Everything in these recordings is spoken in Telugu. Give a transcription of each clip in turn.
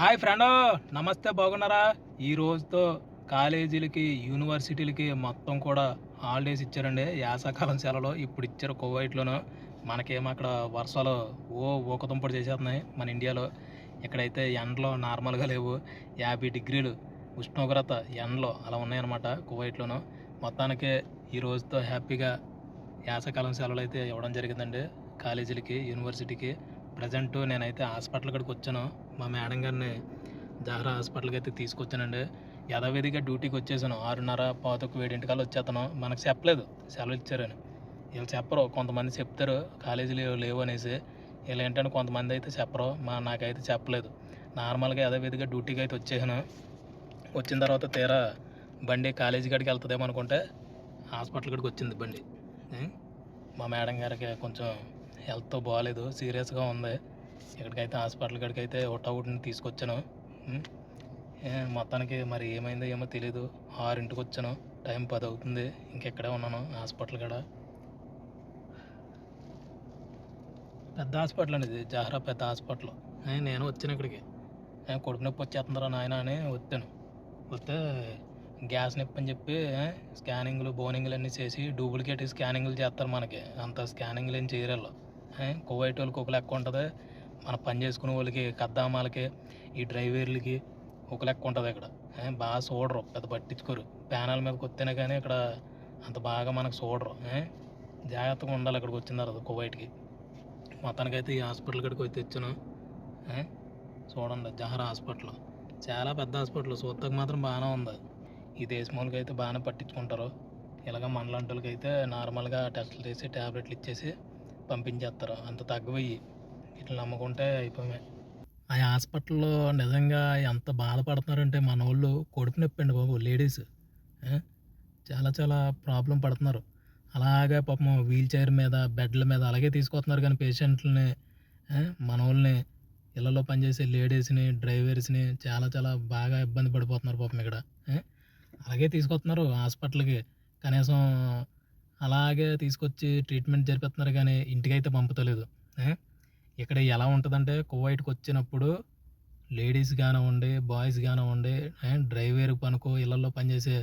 హాయ్ ఫ్రెండ్ నమస్తే బాగున్నారా? ఈ రోజుతో కాలేజీలకి యూనివర్సిటీలకి మొత్తం కూడా హాలిడేస్ ఇచ్చారండి. యాసకాలం సెలవులో ఇప్పుడు ఇచ్చారు కువైట్లోనూ. మనకేమో అక్కడ వర్షాలు ఓ ఊకతుంపడి చేసేస్తున్నాయి మన ఇండియాలో. ఇక్కడైతే ఎండలు నార్మల్గా లేవు. యాభై డిగ్రీలు ఉష్ణోగ్రత ఎండలు అలా ఉన్నాయన్నమాట కువైట్లోను. మొత్తానికి ఈ రోజుతో హ్యాపీగా యాసకాలం సెలవులు అయితే ఇవ్వడం జరిగిందండి. కాలేజీలకి యూనివర్సిటీకి. ప్రజెంట్ నేనైతే హాస్పిటల్ కాడికి వచ్చాను. మా మేడం గారిని జహరా హాస్పిటల్కి అయితే తీసుకొచ్చానండి. యథావిధిగా డ్యూటీకి వచ్చేసాను. ఆరున్నర పాతకు వేడింటికాలు వచ్చేస్తాను. మనకు చెప్పలేదు. సెలవు ఇచ్చారని. వీళ్ళు చెప్పరు. కొంతమంది చెప్తారు. కాలేజీలు లేవు అనేసి. వీళ్ళు ఏంటంటే కొంతమంది అయితే చెప్పరు. మా నాకైతే చెప్పలేదు. నార్మల్గా యథావిధిగా డ్యూటీకి అయితే వచ్చేసాను. వచ్చిన తర్వాత తీరా బండి కాలేజీ కాడికి వెళ్తుందేమో అనుకుంటే హాస్పిటల్ కాడికి వచ్చింది బండి. మా మేడం గారికి కొంచెం హెల్త్ బాగాలేదు సీరియస్గా ఉంది. ఇక్కడికైతే హాస్పిటల్ కాడికి అయితే అవుట్ని తీసుకొచ్చాను. మొత్తానికి మరి ఏమైందో ఏమో తెలీదు. ఆరింటికి వచ్చాను. టైం పది అవుతుంది. ఇంకెక్కడే ఉన్నాను హాస్పిటల్ కాడ. పెద్ద హాస్పిటల్ అండి ఇది. జహరా పెద్ద హాస్పిటల్. నేను వచ్చాను ఇక్కడికి. కొడుకు నొప్పి వచ్చేస్తుందిరా నాయన అని వచ్చాను. వస్తే గ్యాస్ నొప్పి అని చెప్పి స్కానింగ్లు బోనింగ్లు అన్నీ చేసి డూప్లికేట్ స్కానింగ్లు చేస్తారు మనకి. అంత స్కానింగ్లు ఏం చేయరు కువైట్ వాళ్ళకి ఒక లెక్క ఉంటుంది. మన పని చేసుకునే వాళ్ళకి కద్దామాలకి ఈ డ్రైవర్లకి ఒక లెక్క ఉంటుంది ఇక్కడ. బాగా చూడరు పెద్ద పట్టించుకోరు. ప్యానల్ మీదకి వస్తేనే కానీ ఇక్కడ అంత బాగా మనకు చూడరు. జాగ్రత్తగా ఉండాలి ఇక్కడికి వచ్చిన తర్వాత కువైట్కి. మొత్తానికైతే ఈ హాస్పిటల్ కాడికి వచ్చి తెచ్చాను. చూడండి జహర్ హాస్పిటల్. చాలా పెద్ద హాస్పిటల్ చూస్తాక మాత్రం బాగానే ఉంది. ఈ దేశమూలకి అయితే బాగానే పట్టించుకుంటారు. ఇలాగ మనలాంటి అయితే నార్మల్గా టెస్టులు చేసి ట్యాబ్లెట్లు ఇచ్చేసి పంపించేస్తారు. అంత తగ్గవయ్యి ఇట్లా నమ్ముకుంటే అయిపోయాయి ఆ హాస్పిటల్లో నిజంగా ఎంత బాధపడుతున్నారంటే మన వాళ్ళు కొడుకు నొప్పి అండి బాబు లేడీస్. చాలా చాలా ప్రాబ్లం పడుతున్నారు. అలాగే పాపం వీల్ చైర్ మీద బెడ్ల మీద అలాగే తీసుకొస్తున్నారు కానీ పేషెంట్లని మన వాళ్ళని ఇళ్ళలో పనిచేసే లేడీస్ని డ్రైవర్స్ని చాలా చాలా బాగా ఇబ్బంది పడిపోతున్నారు పాపం ఇక్కడ. అలాగే తీసుకొస్తున్నారు హాస్పిటల్కి. కనీసం అలాగే తీసుకొచ్చి ట్రీట్మెంట్ జరిపిస్తున్నారు కానీ ఇంటికైతే పంపుతలేదు. ఇక్కడ ఎలా ఉంటుందంటే కువైట్కి వచ్చినప్పుడు లేడీస్ కానివ్వండి బాయ్స్ కానివ్వండి డ్రైవర్ పనుకో ఇళ్ళల్లో పనిచేసే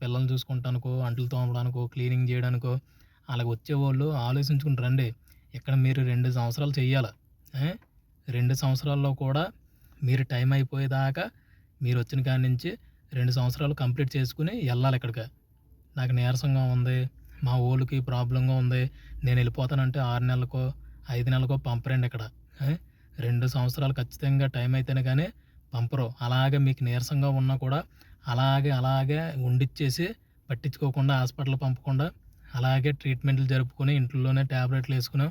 పిల్లల్ని చూసుకుంటానుకో అంట్లు తోమడానికో క్లీనింగ్ చేయడానికో అలాగ వచ్చేవాళ్ళు ఆలోచించుకుని రండి. ఇక్కడ మీరు రెండు సంవత్సరాలు చెయ్యాలి. రెండు సంవత్సరాల్లో కూడా మీరు టైం అయిపోయేదాకా మీరు వచ్చిన కాడి నుంచి రెండు సంవత్సరాలు కంప్లీట్ చేసుకుని వెళ్ళాలి ఇక్కడికి. నాకు నీరసంగా ఉంది. మా ఊళ్ళకి ప్రాబ్లంగా ఉంది. నేను వెళ్ళిపోతానంటే ఆరు నెలలకో ఐదు నెలలకో పంపరండి ఇక్కడ. రెండు సంవత్సరాలు ఖచ్చితంగా టైం అయితేనే కానీ పంపరు. అలాగే మీకు నీరసంగా ఉన్నా కూడా అలాగే అలాగే ఉండిచ్చేసి పట్టించుకోకుండా హాస్పిటల్ పంపకుండా అలాగే ట్రీట్మెంట్లు జరుపుకొని ఇంట్లోనే ట్యాబ్లెట్లు వేసుకుని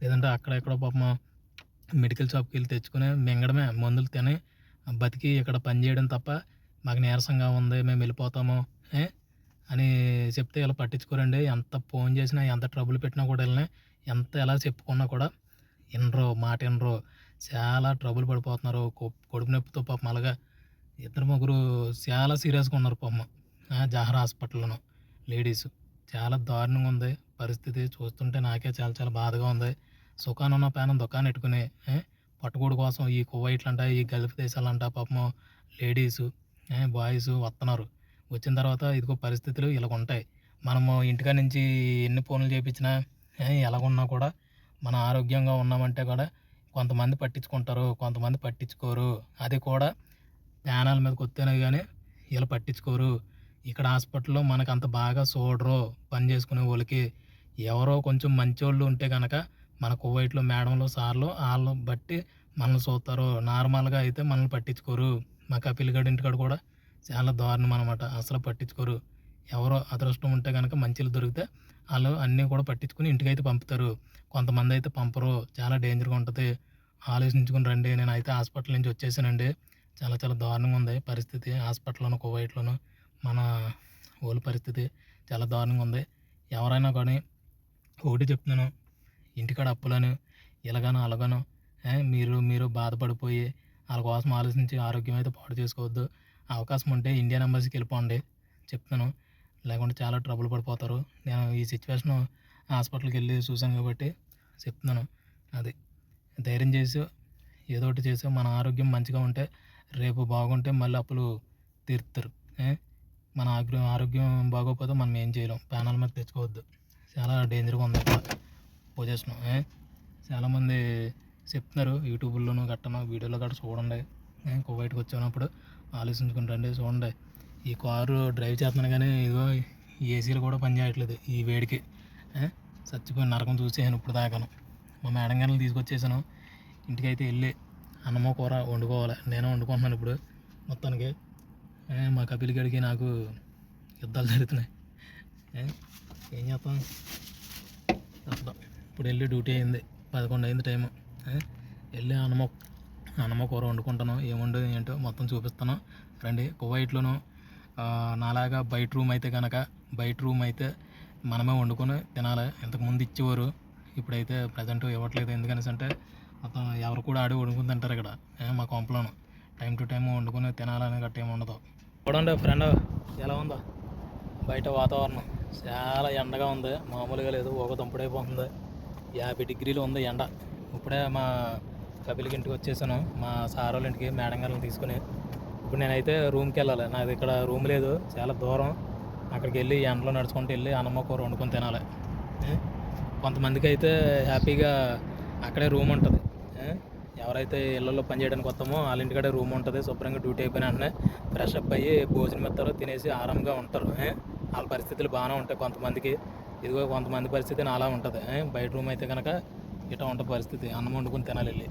లేదంటే అక్కడ ఎక్కడో పాపం మెడికల్ షాప్కి వెళ్ళి తెచ్చుకుని మింగడమే మందులు తిని బతికి ఇక్కడ పని చేయడం తప్ప మాకు నీరసంగా ఉంది మేము వెళ్ళిపోతాము. అని చెప్తే ఇలా పట్టించుకోరండి. ఎంత ఫోన్ చేసినా ఎంత ట్రబుల్ పెట్టినా కూడా వెళ్ళినా ఎంత ఎలా చెప్పుకున్నా కూడా వినరు మాట వినరు చాలా ట్రబుల్ పడిపోతున్నారు. కొడుకు నొప్పితో పాపం అలాగా ఇద్దరు ముగ్గురు చాలా సీరియస్గా ఉన్నారు పాపం. జహర్ హాస్పిటల్లోనూ. లేడీస్. చాలా దారుణంగా ఉంది పరిస్థితి. చూస్తుంటే నాకే చాలా చాలా బాధగా ఉంది. సుఖాన్ని ఉన్న పేనం దుకాణం పెట్టుకుని పట్టుకోడు కోసం ఈ కువైట్లంట ఈ గల్ఫ్ దేశాలంట పాపం లేడీస్ బాయ్స్ వస్తున్నారు. వచ్చిన తర్వాత ఇదిగో పరిస్థితులు ఇలాగ ఉంటాయి. మనము ఇంటికా నుంచి ఎన్ని ఫోన్లు చేయించినా ఎలాగున్నా కూడా మన ఆరోగ్యంగా ఉన్నామంటే కూడా కొంతమంది పట్టించుకుంటారు కొంతమంది పట్టించుకోరు. అది కూడా ప్యానల్ మీదకి వస్తేనే కానీ ఇలా పట్టించుకోరు. ఇక్కడ హాస్పిటల్లో మనకు అంత బాగా చూడరు పని చేసుకునే వాళ్ళకి. ఎవరో కొంచెం మంచోళ్ళు ఉంటే కనుక మన కువైట్లో మేడంలో సార్లు వాళ్ళు బట్టి మనల్ని చూస్తారు. నార్మల్గా అయితే మనల్ని పట్టించుకోరు. మా కపిల్ గడి ఇంటికాడ కూడా చాలా దారుణం అనమాట అసలు పట్టించుకోరు. ఎవరో అదృష్టం ఉంటే కనుక మంచిలు దొరికితే వాళ్ళు అన్నీ కూడా పట్టించుకుని ఇంటికైతే పంపుతారు. కొంతమంది అయితే పంపరు. చాలా డేంజర్గా ఉంటుంది. ఆలోచించుకుని రండి. నేను అయితే హాస్పిటల్ నుంచి వచ్చేసానండి. చాలా చాలా దారుణంగా ఉంది పరిస్థితి. హాస్పిటల్లోనూ కువైట్లోను మన ఊళ్ళ పరిస్థితి చాలా దారుణంగా ఉంది. ఎవరైనా కానీ ఒకటి చెప్తున్నాను. ఇంటికాడ అప్పులను ఇలాగానో అలాగానో మీరు మీరు బాధపడిపోయి వాళ్ళ కోసం ఆలోచించి ఆరోగ్యం అయితే పాడు చేసుకోవద్దు. అవకాశం ఉంటే ఇండియన్ ఎంబసీకి వెళ్ళిపోండి చెప్తాను. లేకుంటే చాలా ట్రబుల్ పడిపోతారు. నేను ఈ సిచ్యువేషన్ హాస్పిటల్కి వెళ్ళి చూశాను కాబట్టి చెప్తున్నాను. అది ధైర్యం చేసి ఏదో ఒకటి చేసి మన ఆరోగ్యం మంచిగా ఉంటే రేపు బాగుంటే మళ్ళీ అప్పులు తీరుతారు. మన ఆగ్ర- ఆరోగ్యం బాగోకపోతే మనం ఏం చేయలేం. ప్యానల్ మీద తెచ్చుకోవద్దు. చాలా డేంజర్గా ఉంది పొజిషన్. చాలామంది చెప్తున్నారు యూట్యూబ్లోనూ గట్టను వీడియోలో గట్ట చూడండి. కువైట్కి వచ్చినప్పుడు ఆలోచించుకుని రండి చూడండి. ఈ కారు డ్రైవ్ చేస్తున్నాను కానీ ఇదిగో ఏసీలు కూడా పని చేయట్లేదు ఈ వేడికి. చచ్చిపోయి నరకం చూసేసాను ఇప్పుడు దాకాను. మా మేడం గారిని తీసుకొచ్చేసాను. ఇంటికైతే వెళ్ళి అన్నమో కూర వండుకోవాలి. నేను వండుకుంటున్నాను ఇప్పుడు మొత్తానికి. మా కపిలిగడికి నాకు యుద్ధాలు జరుగుతున్నాయి. ఏం చేస్తాం? ఇప్పుడు వెళ్ళి డ్యూటీ అయింది. పదకొండు అయింది టైము. వెళ్ళి అన్నమో అన్నమ్మ కూర వండుకుంటాను ఏముండదు ఏంటో మొత్తం చూపిస్తాను. రండి కువైట్లోను నాలాగా బయట రూమ్ అయితే కనుక బయట రూమ్ అయితే మనమే వండుకొని తినాలి. ఇంతకుముందు ఇచ్చేవారు ఇప్పుడైతే ప్రజెంట్ ఇవ్వట్లేదు. ఎందుకనేసి అంటే మొత్తం ఎవరు కూడా ఆడి వండుకుని తింటారు ఇక్కడ మా కొంపలోను. టైం టు టైం వండుకొని తినాలని గట్ట ఏమి ఉండదు. చూడండి ఫ్రెండ్ ఎలా ఉందో. బయట వాతావరణం. చాలా ఎండగా ఉంది. మామూలుగా లేదు. ఒక దంపుడైపోతుంది. యాభై డిగ్రీలు ఉంది ఎండ. ఇప్పుడే మా కపిలికి ఇంటికి వచ్చేసాను. మా సార్ వాళ్ళ ఇంటికి మేడం గారిని తీసుకుని. ఇప్పుడు నేనైతే రూమ్కి వెళ్ళాలి. నాది ఇక్కడ రూమ్ లేదు చాలా దూరం. అక్కడికి వెళ్ళి ఎండలో నడుచుకుంటూ వెళ్ళి అన్నమ్మ కూర వండుకొని తినాలి. కొంతమందికి అయితే హ్యాపీగా అక్కడే రూమ్ ఉంటుంది. ఎవరైతే ఇళ్ళల్లో పని చేయడానికి వస్తామో వాళ్ళ ఇంటికాడే రూమ్ ఉంటుంది. శుభ్రంగా డ్యూటీ అయిపోయిన వెంటనే ఫ్రెష్ అప్ అయ్యి భోజనం ఇస్తారు తినేసి ఆరాంగా ఉంటారు. వాళ్ళ పరిస్థితులు బాగానే ఉంటాయి కొంతమందికి. ఇదిగో కొంతమంది పరిస్థితి అలా ఉంటుంది. బయట రూమ్ అయితే కనుక ఇట్లా ఉంటుంది పరిస్థితి. అన్నం వండుకొని తినాలి వెళ్ళి.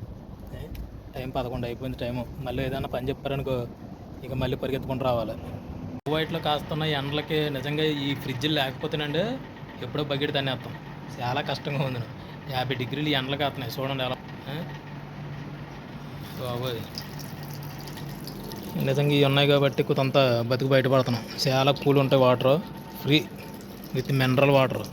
టైం పదకొండు అయిపోయింది టైము. మళ్ళీ ఏదైనా పని చెప్పారనుకో ఇక మళ్ళీ పరిగెత్తుకుంటూ రావాలి. వైట్లో కాస్తున్న ఎండలకి నిజంగా ఈ ఫ్రిడ్జ్ లేకపోతేనండి ఎప్పుడో బకెట్ తన్నేస్తాం. చాలా కష్టంగా ఉంది. యాభై డిగ్రీలు ఎండలు కాస్తున్నాయి చూడండి ఎలా బాబోయ్. నిజంగా ఇవి ఉన్నాయి కాబట్టి కొంత బతుకు బయటపడుతున్నాం. చాలా కూల్ ఉంటాయి water. Free with mineral water.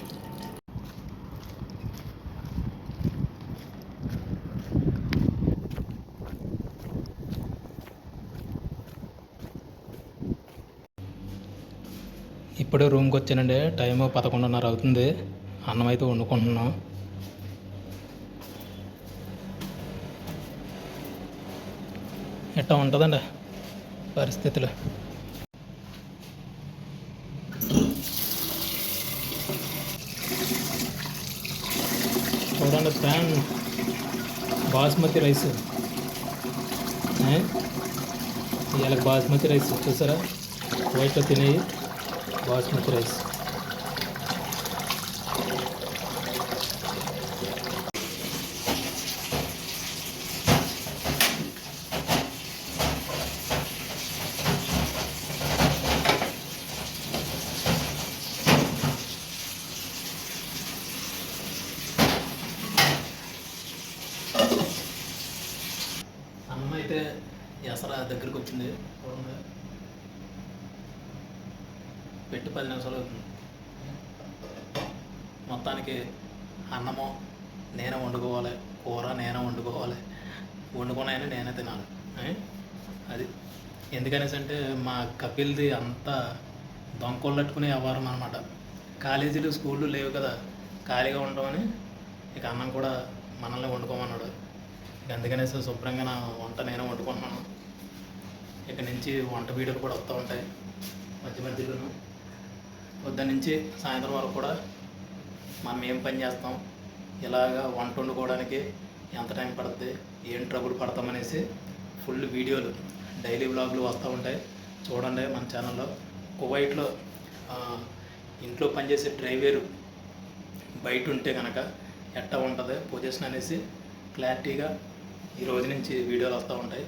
ఇప్పుడే రూమ్కి వచ్చానండి. టైము పదకొండున్నర అవుతుంది. అన్నం అయితే వండుకుంటున్నాం. ఎట్టా ఉంటుందండి పరిస్థితులు? చూడండి ప్యాన్ బాస్మతి రైస్. ఏ? ఇవాళ బాస్మతి రైస్. చూసారా? వైట్లో తినేవి బాస్మతి రైస్ అన్నం అయితే ఎసరా దగ్గరికి వచ్చింది. పెట్టి పది నిమిషాలు అవుతుంది. మొత్తానికి అన్నము నేనే వండుకోవాలి కూర నేనే వండుకోవాలి వండుకున్నాయని నేనే తినాలి. అది ఎందుకనేసి అంటే మా కపిల్ది అంతా దొంకొల్లట్టుకునే వ్యవహారం అనమాట కాలేజీలు స్కూళ్ళు లేవు కదా ఖాళీగా ఉండమని ఇక అన్నం కూడా మనల్ని వండుకోమన్నాడు. ఇక అందుకనేసి శుభ్రంగా నా వంట నేనే వండుకుంటున్నాను. ఇక నుంచి వంట వీడియోలు కూడా వస్తూ ఉంటాయి. మధ్య మధ్యలోను పొద్దున్న నుంచి సాయంత్రం వరకు కూడా మనం ఏం పని చేస్తాం? ఇలాగా వంట వండుకోవడానికి ఎంత టైం పడుతుంది ఏం ట్రబుల్ పడతామనేసి ఫుల్ వీడియోలు డైలీ బ్లాగులు వస్తూ ఉంటాయి. చూడండి మన ఛానల్లో. కువైట్లో ఇంట్లో పనిచేసే డ్రైవేరు బయట ఉంటే కనుక ఎట్ట ఉంటుంది? పొజిషన్ అనేసి క్లారిటీగా ఈ రోజు నుంచి వీడియోలు వస్తూ ఉంటాయి.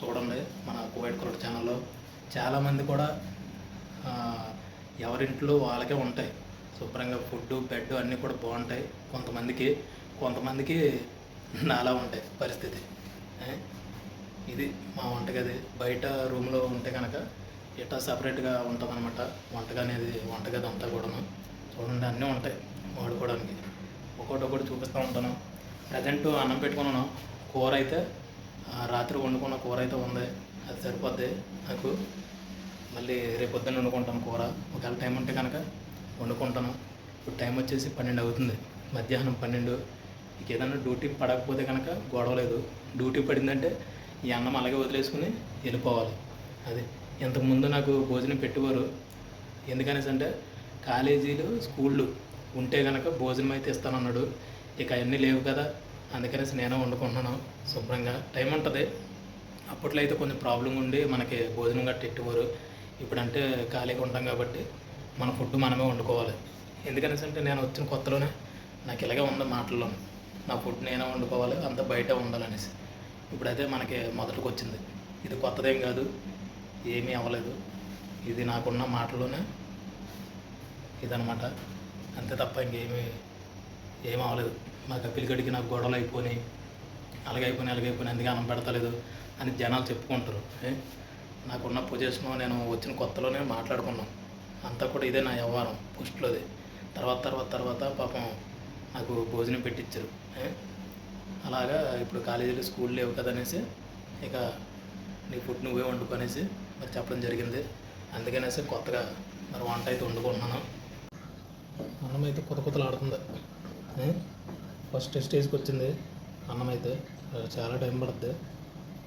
చూడండి మన కువైట్ కురట్ ఛానల్లో. చాలామంది కూడా ఎవరింట్లో వాళ్ళకే ఉంటాయి. శుభ్రంగా ఫుడ్ బెడ్ అన్నీ కూడా బాగుంటాయి. కొంతమందికి కొంతమందికి నాలా ఉంటాయి పరిస్థితి. ఇది మా వంటగది. బయట రూమ్లో ఉంటే కనుక ఇట్లా సపరేట్గా ఉంటుంది అనమాట వంటగది అనేది వంటగది అంతా కూడాను. చూడండి అన్నీ ఉంటాయి వాడుకోవడానికి. ఒకటి ఒకటి చూపిస్తూ ఉంటాను. ప్రజెంట్ అన్నం పెట్టుకున్నాను. కూర అయితే ఆ, రాత్రి వండుకున్న కూర అయితే ఉంది. అది సరిపోద్ది నాకు. మళ్ళీ రేపు పొద్దున్న వండుకుంటాను కూర. ఒకవేళ టైం ఉంటే కనుక వండుకుంటాను. ఇప్పుడు టైం వచ్చేసి పన్నెండు అవుతుంది. మధ్యాహ్నం పన్నెండు. ఇక ఏదైనా డ్యూటీ పడకపోతే కనుక గొడవ లేదు. డ్యూటీ పడిందంటే ఈ అన్నం అలాగే వదిలేసుకుని వెళ్ళిపోవాలి. అది. ఇంతకుముందు నాకు భోజనం పెట్టేవారు. ఎందుకనేసి అంటే కాలేజీలు స్కూళ్ళు ఉంటే కనుక భోజనం అయితే ఇస్తానన్నాడు. ఇక అవన్నీ లేవు కదా. అందుకనేసి నేనే వండుకుంటున్నాను శుభ్రంగా. టైం ఉంటుంది. అప్పట్లో అయితే కొంచెం ప్రాబ్లం ఉండి మనకి భోజనం గట్ట ఎట్టేవారు ఇప్పుడంటే ఖాళీగా ఉంటాం కాబట్టి మన ఫుడ్ మనమే వండుకోవాలి. ఎందుకనేసి అంటే నేను వచ్చిన కొత్తలోనే నాకు ఇలాగే ఉంది మాటల్లో. నా ఫుడ్ నేనే వండుకోవాలి అంత బయట ఉండాలనేసి. ఇప్పుడైతే మనకి మొదటికి వచ్చింది ఇది కొత్తదేం కాదు ఏమీ అవ్వలేదు. ఇది నాకున్న మాటలోనే ఇదనమాట అంతే తప్ప ఇంకేమీ ఏం అవ్వలేదు. మా కపిలికడికి నాకు గొడవలు అయిపోయినాయి. అలాగైపోయినాయి అలాగైపోయినాయి అందుకే అన్నం పెడతలేదు అని జనాలు చెప్పుకుంటారు. ఏ? నాకున్న పొజిషన్ నేను వచ్చిన కొత్తలోనే మాట్లాడుకున్నాం. అంతా కూడా ఇదే నా వ్యవహారం పోస్ట్లోది. తర్వాత తర్వాత తర్వాత పాపం నాకు భోజనం పెట్టించారు అలాగా ఇప్పుడు కాలేజీలు స్కూల్ లేవు కదా అనేసి ఇక నీ ఫుడ్ నువ్వే వండుకొనేసి మరి చెప్పడం జరిగింది. అందుకనేసి కొత్తగా మరి వంట అయితే వండుకుంటున్నాను. అన్నం అయితే కొత్త కొత్తలు ఆడుతుంది ఫస్ట్ స్టేజ్కి వచ్చింది అన్నం అయితే చాలా టైం పడుతుంది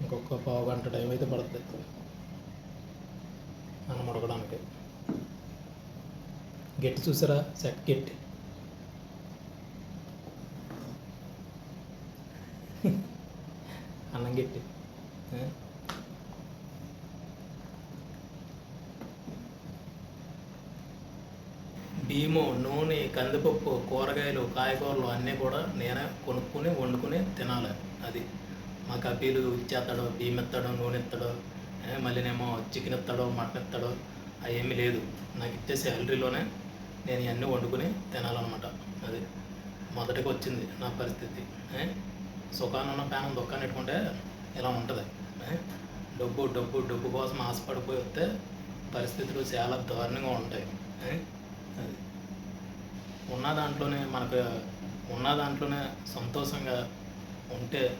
ఇంకొక పావు గంట టైం అయితే పడుతుంది అన్నం ఉడకడానికి గట్టి చూసారా? సెట్ గట్టి. అన్నం గట్టి. బియ్యము నూనె కందిపప్పు కూరగాయలు కాయగూరలు అన్నీ కూడా నేనే కొనుక్కుని వండుకొని తినాలి. అది. మా కపీలు ఇచ్చేస్తాడు బియ్యం ఇస్తాడు నూనె ఇస్తాడు. మళ్ళీనేమో చికెన్ ఇస్తాడో మటన్ ఇస్తాడో అవి ఏమీ లేదు. నాకు ఇచ్చే శాలరీలోనే నేను ఇవన్నీ వండుకొని తినాలన్నమాట. అది మొదటికి వచ్చింది నా పరిస్థితి. ఏ, సుఖాన్ని ఉన్న ప్యానం దుఃఖాన్ని పెట్టుకుంటే ఇలా ఉంటుంది. డబ్బు డబ్బు డబ్బు కోసం ఆశపడిపోయి వస్తే పరిస్థితులు చాలా దారుణంగా ఉంటాయి. అది ఉన్న దాంట్లోనే మనకు ఉన్న దాంట్లోనే సంతోషంగా ఉంటే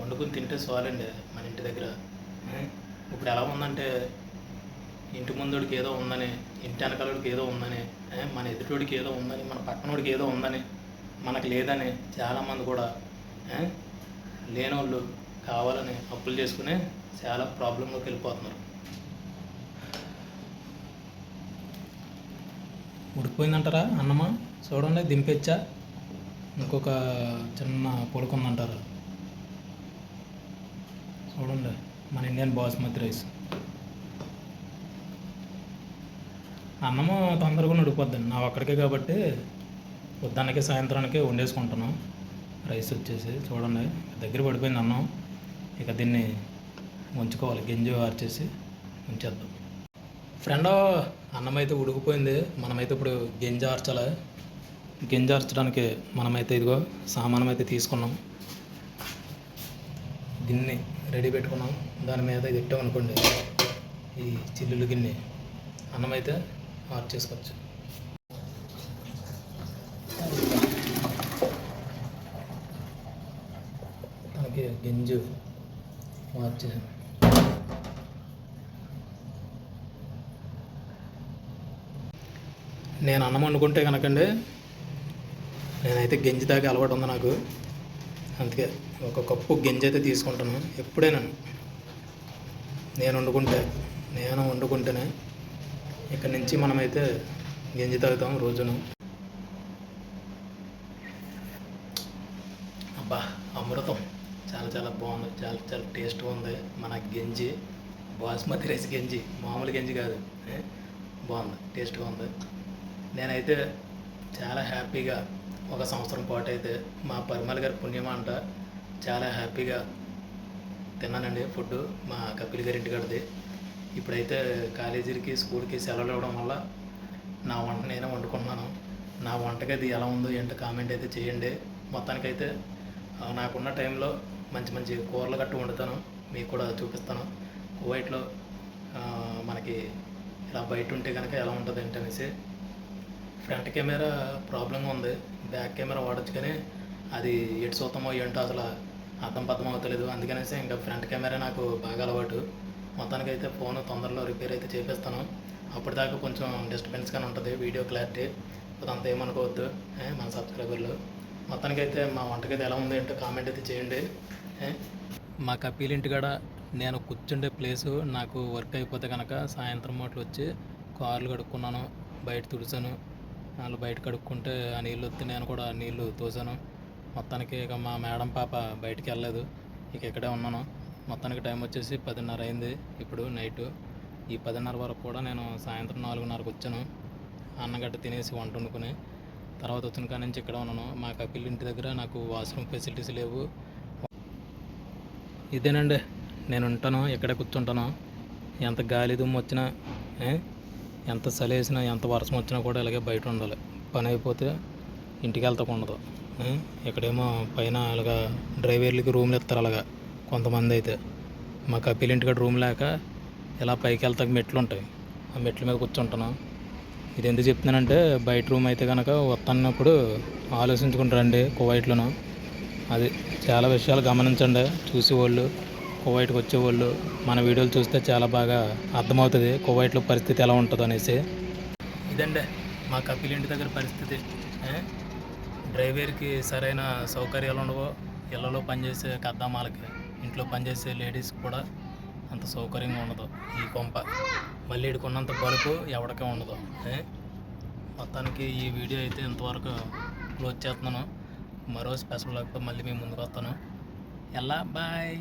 వండుకుని తింటే చాలండి మన ఇంటి దగ్గర. ఇప్పుడు ఎలా ఉందంటే ఇంటి ముందుడికి ఏదో ఉందని ఇంటి వెనకాలడికి ఏదో ఉందని మన ఎదుటోడికి ఏదో ఉందని మన పక్కనోడికి ఏదో ఉందని మనకు లేదని చాలామంది కూడా లేనోళ్ళు కావాలని అప్పులు చేసుకుని చాలా ప్రాబ్లంలోకి వెళ్ళిపోతున్నారు. ఉడికిపోయిందంటారా అన్నమా? చూడండి దింపెచ్చా? ఇంకొక చిన్న పడుకుందంటారు. చూడండి. మన ఇండియన్ బాస్మతి రైస్. అన్నము తొందరగా ఉడిపోద్దండి నా ఒక్కడికే కాబట్టి పొద్దున్నకి సాయంత్రానికి వండేసుకుంటున్నాం. రైస్ వచ్చేసి చూడండి దగ్గర పడిపోయింది అన్నం. ఇక దీన్ని ఉంచుకోవాలి గింజ ఆర్చేసి ఉంచేద్దాం ఫ్రెండ్ అన్నం అయితే ఉడికిపోయింది. మనమైతే ఇప్పుడు గింజ ఆర్చాలి. గింజ ఆర్చడానికి మనమైతే ఇదిగో సామానం అయితే తీసుకున్నాం. గిన్నె రెడీ పెట్టుకున్నాం దాని మీద ఇది అనుకోండి. ఈ చిల్లులు గిన్నె అన్నం అయితే ఆర్డర్ చేసుకోవచ్చు. తనకి గింజు మార్చేసాను నేను అన్నం వండుకుంటే కనుకండి నేనైతే గంజి దాకా అలవాటు ఉంది నాకు. అందుకే ఒక కప్పు గింజ అయితే తీసుకుంటాను ఎప్పుడైనా నేను వండుకుంటే నేను వండుకుంటేనే ఇక్కడి నుంచి మనమైతే గింజ తాగుతాం రోజును. అబ్బా అమృతం. చాలా చాలా బాగుంది. చాలా చాలా టేస్ట్గా ఉంది. మన గింజి బాస్మతి రైస్ గింజి మామూలు గంజి కాదు. బాగుంది. టేస్ట్గా ఉంది. నేనైతే చాలా హ్యాపీగా ఒక సంవత్సరం పాటు అయితే మా పరిమళ గారి పుణ్యమంట అంట చాలా హ్యాపీగా తిన్నానండి ఫుడ్ మా కపిల్ గారి ఇంటికాడది ఇప్పుడైతే కాలేజీలకి స్కూల్కి సెలవులు ఇవ్వడం వల్ల నా వంట నేనే వండుకుంటున్నాను. నా వంటగది ఎలా ఉందో ఏంటో కామెంట్ అయితే చేయండి. మొత్తానికైతే నాకున్న టైంలో మంచి మంచి కూరలు గట్టు వండుతాను. మీకు కూడా చూపిస్తాను. కువైట్లో మనకి ఇలా బయట ఉంటే కనుక ఎలా ఉంటుంది ఏంటనేసి ఫ్రంట్ కెమెరా ప్రాబ్లంగా ఉంది. బ్యాక్ కెమెరా వాడచ్చు కానీ అది ఎటు చూస్తామో ఏంటో అసలు అర్థం పర్థం అవుతలేదు అందుకనేసి ఇంకా ఫ్రంట్ కెమెరా నాకు బాగా అలవాటు. మొత్తానికైతే ఫోన్ తొందరలో రిపేర్ అయితే చేపిస్తాను. అప్పటిదాకా కొంచెం డిస్టర్బెన్స్గానే ఉంటుంది వీడియో క్లారిటీ. అంత ఏమనుకోవద్దు. మన సబ్స్క్రైబర్లు. మొత్తానికైతే మా వంటకైతే ఎలా ఉంది ఏంటో కామెంట్ అయితే చేయండి. మా కపీల్ ఇంటికాడ నేను కూర్చుండే ప్లేసు నాకు వర్క్ అయిపోతే కనుక సాయంత్రం మాటలు వచ్చి కార్లు కడుక్కున్నాను. బయట తుడిచాను వాళ్ళు బయట కడుక్కుంటే ఆ నీళ్ళు వస్తే నేను కూడా నీళ్ళు తోసాను. మొత్తానికి ఇక మా మేడం పాప బయటికి వెళ్ళలేదు. ఇక ఇక్కడే ఉన్నాను. మొత్తానికి టైం వచ్చేసి పదిన్నర అయింది. ఇప్పుడు నైట్ ఈ పదిన్నర వరకు కూడా నేను సాయంత్రం నాలుగున్నరకు వచ్చాను. అన్నగడ్డ తినేసి వంట వండుకుని తర్వాత వచ్చిన కాడి నుంచి ఇక్కడ ఉన్నాను. మా కపిల్ ఇంటి దగ్గర నాకు వాష్రూమ్ ఫెసిలిటీస్ లేవు. ఇదేనండి. నేను ఉంటాను. ఇక్కడే కూర్చుంటాను. ఎంత గాలి దుమ్ము వచ్చినా ఎంత చలి వేసినా ఎంత వర్షం వచ్చినా కూడా ఇలాగే బయట ఉండాలి. పని అయిపోతే ఇంటికి వెళ్తకుండదు. ఇక్కడేమో పైన అలాగా డ్రైవర్లకి రూమ్లు ఇస్తారు అలాగా కొంతమంది అయితే. మా కపిల్ ఇంటికాడ రూమ్ లేక ఇలా పైకి వెళ్తాక మెట్లు ఉంటాయి. ఆ మెట్ల మీద కూర్చుంటున్నాం. ఇది ఎందుకు చెప్తున్నానంటే బయట రూమ్ అయితే కనుక వస్తున్నప్పుడు ఆలోచించుకుని రండి కువైట్లోనూ. అది చాలా విషయాలు గమనించండి చూసేవాళ్ళు కువైట్కి వచ్చేవాళ్ళు. మన వీడియోలు చూస్తే చాలా బాగా అర్థమవుతుంది కువైట్లో పరిస్థితి ఎలా ఉంటుందో అనేసి ఇదండి మా కపిల్ ఇంటి దగ్గర పరిస్థితి. డ్రైవర్కి సరైన సౌకర్యాలు ఉండవు. ఇళ్ళలో పనిచేసే కద్దామాలకి ఇంట్లో పనిచేసే లేడీస్కి కూడా అంత సౌకర్యంగా ఉండదు ఈ కొంప. మళ్ళీ ఇడుకున్నంత బలుపు ఎవరికే ఉండదు. ఏ? మొత్తానికి ఈ వీడియో అయితే ఇంతవరకు క్లోజ్ చేస్తున్నాను. మరో స్పెషల్ లేకపోతే మళ్ళీ మేము ముందుకు వస్తాను. ఎలా బాయ్.